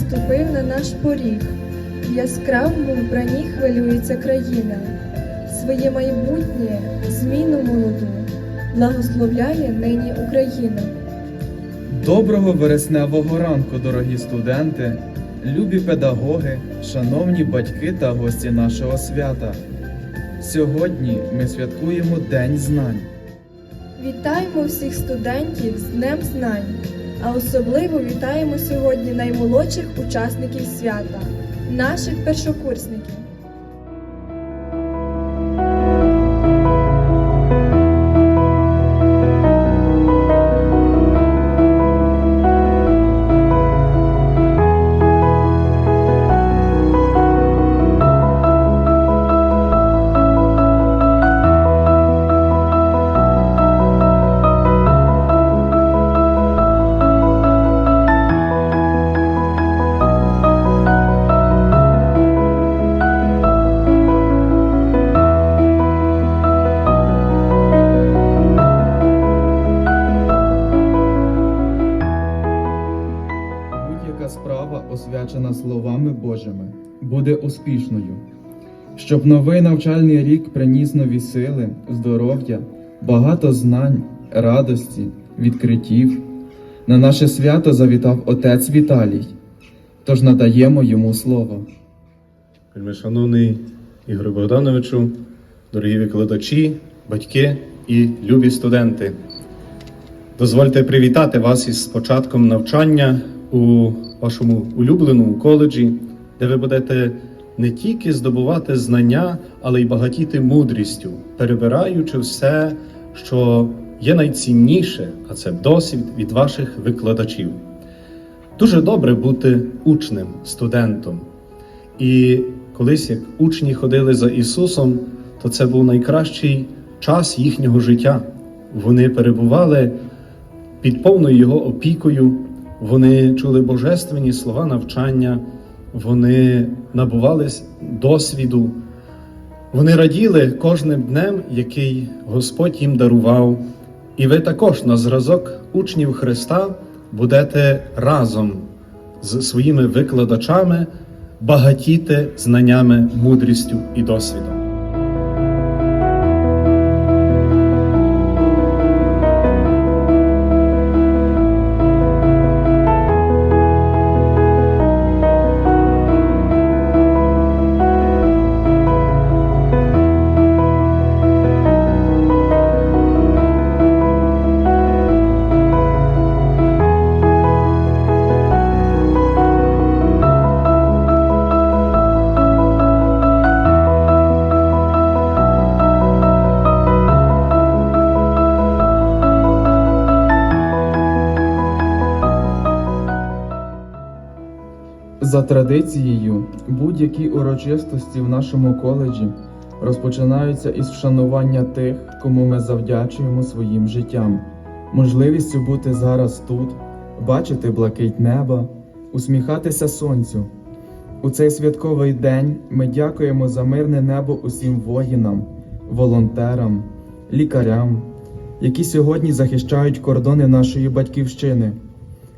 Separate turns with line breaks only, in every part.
ступив на наш поріг. В яскравому вбранні хвилюється країна. Своє майбутнє, зміну молоду, благословляє нині Україна.
Доброго вересневого ранку, дорогі студенти, любі педагоги, шановні батьки та гості нашого свята. Сьогодні ми святкуємо День знань.
Вітаємо всіх студентів з Днем Знань, а особливо вітаємо сьогодні наймолодших учасників свята, наших першокурсників.
Освячена словами Божими, буде успішною. Щоб новий навчальний рік приніс нові сили, здоров'я, багато знань, радості, відкриттів. На наше свято завітав отець Віталій, тож надаємо йому слово.
Шановний Ігор Богдановичу, дорогі викладачі, батьки і любі студенти. Дозвольте привітати вас із початком навчання у вашому улюбленому коледжі, де ви будете не тільки здобувати знання, але й багатіти мудрістю, перебираючи все, що є найцінніше, а це досвід від ваших викладачів. Дуже добре бути учнем, студентом. І колись, як учні ходили за Ісусом, то це був найкращий час їхнього життя. Вони перебували під повною Його опікою, вони чули божественні слова навчання, вони набувались досвіду, вони раділи кожним днем, який Господь їм дарував. І ви також на зразок учнів Христа будете разом з своїми викладачами багатіти знаннями, мудрістю і досвідом.
За традицією, будь-які урочистості в нашому коледжі розпочинаються із вшанування тих, кому ми завдячуємо своїм життям, можливістю бути зараз тут, бачити блакить неба, усміхатися сонцю. У цей святковий день ми дякуємо за мирне небо усім воїнам, волонтерам, лікарям, які сьогодні захищають кордони нашої батьківщини.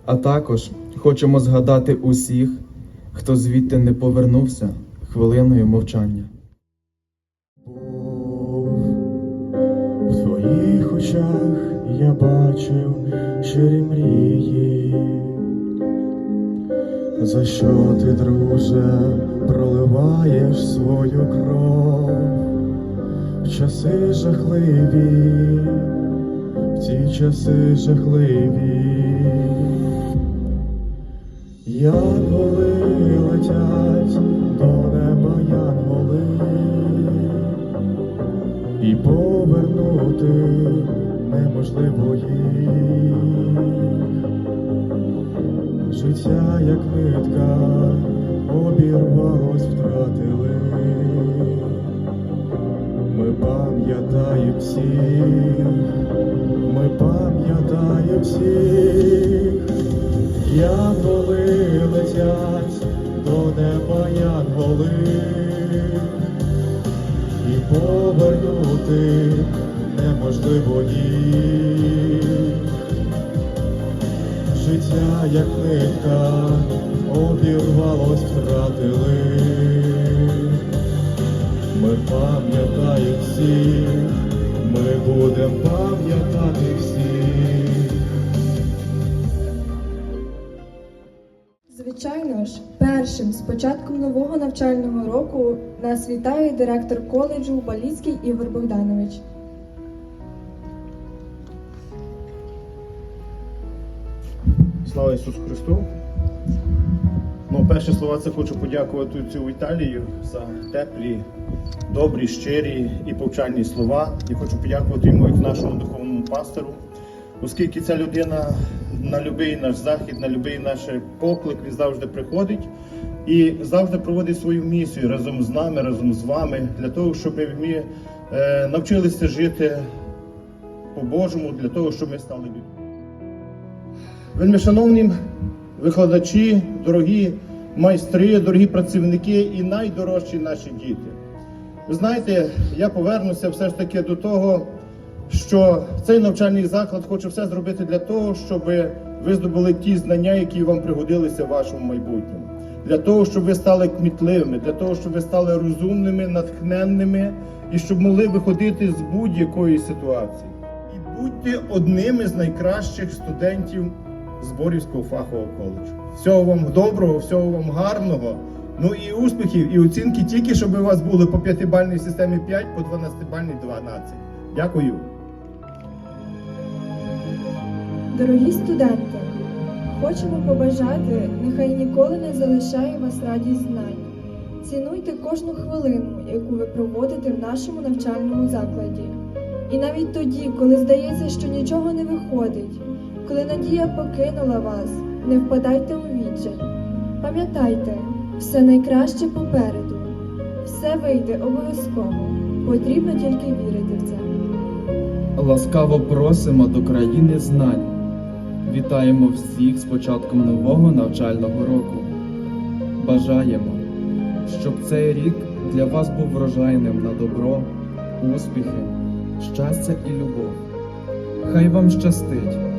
А також хочемо згадати усіх, хто звідти не повернувся хвилиною мовчання.
В твоїх очах я бачив щирі мрії, за що ти, друже, проливаєш свою кров в часи жахливі, в ті часи жахливі. Янголи Життя, як нитка, обірвалось, втратили. Ми пам'ятаємо всіх, ми пам'ятаємо всіх. Янголи летять до неба янголи, і повернути неможливо їх. Життя, як нитка, обірвалось, втратили. Ми пам'ятаємо всіх, ми будемо пам'ятати всіх.
Звичайно ж, першим з початком нового навчального року нас вітає директор коледжу Баліцький Ігор Богданович.
Слава Ісусу Христу! Ну, перші слова це хочу подякувати цю Італію за теплі, добрі, щирі і повчальні слова. І хочу подякувати йому як нашому духовному пастору, оскільки ця людина на будь-який наш захід, на будь-який наш поклик він завжди приходить і завжди проводить свою місію разом з нами, разом з вами, для того, щоб ми е, навчилися жити по-божому, для того, щоб ми стали людьми. Вельми шановні викладачі, дорогі майстри, дорогі працівники і найдорожчі наші діти. Ви знаєте, я повернуся все ж таки до того, що цей навчальний заклад хоче все зробити для того, щоб ви здобули ті знання, які вам пригодилися в вашому майбутньому. Для того, щоб ви стали кмітливими, для того, щоб ви стали розумними, натхненними і щоб могли виходити з будь-якої ситуації. І будьте одними з найкращих студентів Зборівського фахового коледжу. Всього вам доброго, всього вам гарного. Ну і успіхів, і оцінки тільки, щоб у вас були по п'ятибальній системі 5, по 12-бальній 12. Дякую.
Дорогі студенти, хочемо побажати, нехай ніколи не залишає вас радість знань. Цінуйте кожну хвилину, яку ви проводите в нашому навчальному закладі. І навіть тоді, коли здається, що нічого не виходить, коли надія покинула вас, не впадайте у відчай. Пам'ятайте, все найкраще попереду, все вийде обов'язково. Потрібно тільки вірити в це.
Ласкаво просимо до країни знань. Вітаємо всіх з початком нового навчального року. Бажаємо, щоб цей рік для вас був врожайним на добро, успіхи, щастя і любов. Хай вам щастить